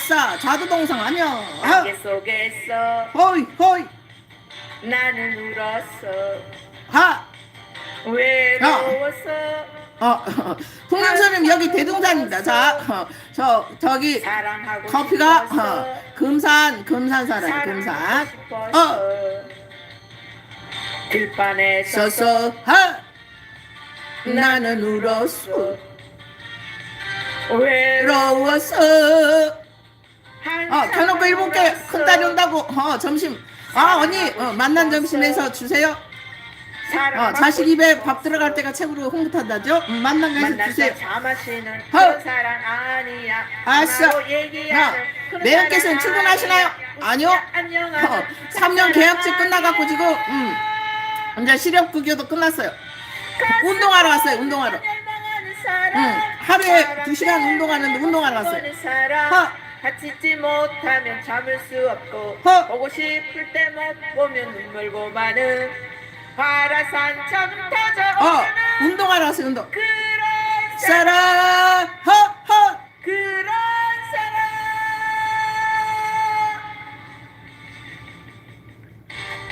아싸 자두동상 안녕 하 안개 속에서 호이 호이. 나는 울었어. 하. 외로워서. 어, 풍랑선님 여기 대동산입니다. 자, 어, 저 저기 사랑하고 커피가 어, 금산 금산 사람 금산 사랑하고 싶어서. 어. 들판에 서서. 서서. 하. 나는 울었어. 외로워서 어 켜놓고 일곱 개 큰 딸이 온다고. 어 점심. 아 언니 어, 만난 점심에서 주세요. 어 자식 입에 밥 들어갈 때가 최고로 흐뭇하다죠? 음, 만난 거에서 주세요. 만나서 자 마시는 어. 그런 사랑 아니야. 아싸. 그런 매형께서는 출근하시나요? 아니요. 어, 그런 3년 사랑 계약직 끝나갖고 지금. 음, 이제 시력 급여도 끝났어요. 운동하러 갔어요 운동하러. 응, 하루에 사랑 두 시간 운동하는데 운동하러 갔어요. 보 허. 있지 못하면 참을 수 없고 허. 보고 싶을 때 못 보면 눈물 고마는 화라산 참 터져 어 오르는 운동하러 갔어요 운동. 그런 사랑! 사랑 허 허 그런 사랑.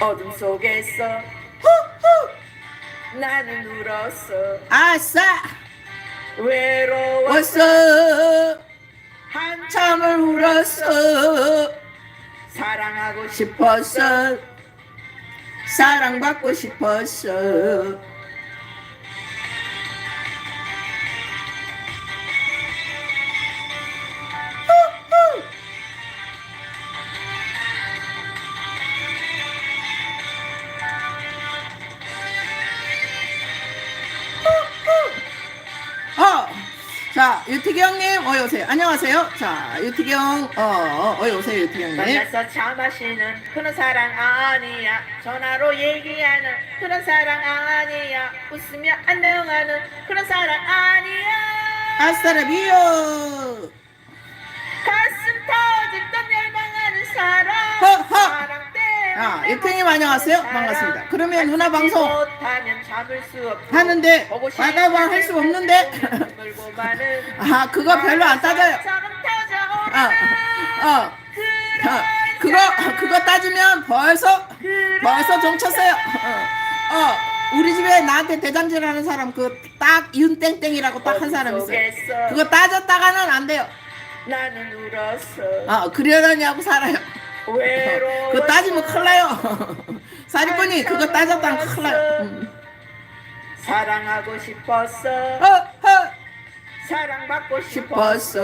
어둠 속에서 나는 울었어. 아싸! 외로웠어. 왔어 한참을 참을 울었어. 사랑하고 싶었어. 사랑받고 싶었어 자 유티기 형님 어여 오세요. 안녕하세요. 자 유티기 형, 어, 어 어여 오세요 유티기 형님. 만나서 차 마시는 그런 사랑 아니야 전화로 얘기하는 그런 사랑 아니야 웃으며 안녕하는 그런 사랑 아니야 아싸라비요. 가슴 터질 듯 열망하는 사랑 허, 허. 사랑 아, 유태님 안녕하세요. 반갑습니다. 그러면 누나 방송 수 하는데 말갈방 할 수가 없는데. 아 그거 별로 안 따져요. 터져 어, 어, 어, 그거 그거 따지면 벌써 벌써 종쳤어요. 어, 어, 우리 집에 나한테 대장질하는 사람 그 딱 윤땡땡이라고 딱 한 사람 있어요. 그거 따졌다가는 안 돼요. 나는 울었어 어, 그러려냐고 살아요. 그거 따지면 큰일 나요. 사리꾼이 그거 따졌다면 큰일 나요. 음. 사랑하고 싶었어 어, 어, 사랑받고 싶었어.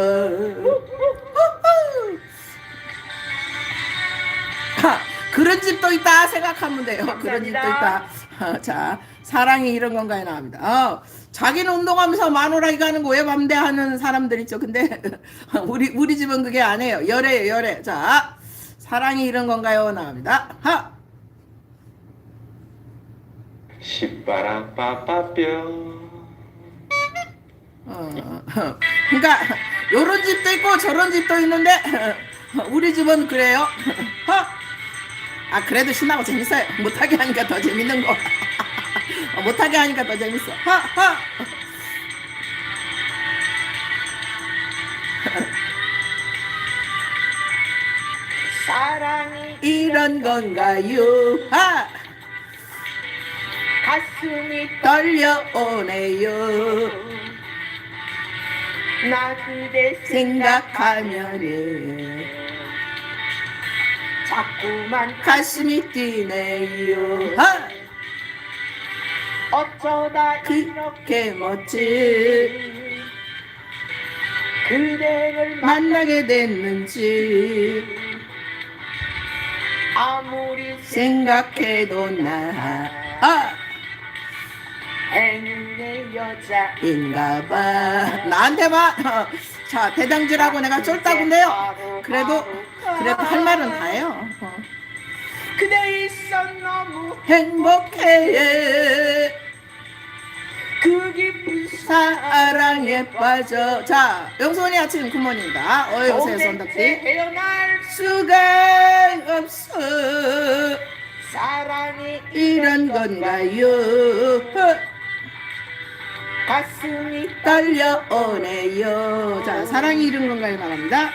아, 그런 집도 있다 생각하면 돼요. 그런 집도 있다. 어, 자, 사랑이 이런 건가요? 나옵니다. 어, 자기는 운동하면서 마누라기 가는 거 왜 반대하는 사람들 있죠. 근데 우리 우리 집은 그게 아니에요. 열애요, 열애. 자, 사랑이 이런 건가요? 나옵니다. 하. 시바람 빠빠뿅 어, 그러니까 요런 집도 있고 저런 집도 있는데 우리 집은 그래요. 어? 아 그래도 신나고 재밌어요. 못하게 하니까 더 재밌는 거. 어, 못하게 하니까 더 재밌어. 하, 하. 사랑이 이런 건가요? 하. 가슴이 떨려오네요. 나 그대 생각하면은 자꾸만 가슴이 뛰네요. 하. 어쩌다 그렇게 멋진 그대를 만나게 됐는지 아무리 생각해도 나 아, 행운의 여자 인가봐. 나한테만 어, 자 대장질하고 내가 쫄다군데요. 그래도 그래도 할 말은 다 해요. 어. 그대 있어 너무 행복해. 그 깊은 사랑에 빠져. 자 영선이 아침 굿모닝입니다. 어이 오세요 손덕지 헤어날. 수가 없어. 사랑이 이런 건가요? 가슴이 떨려오네요. 자 사랑이 이런 건가요? 말합니다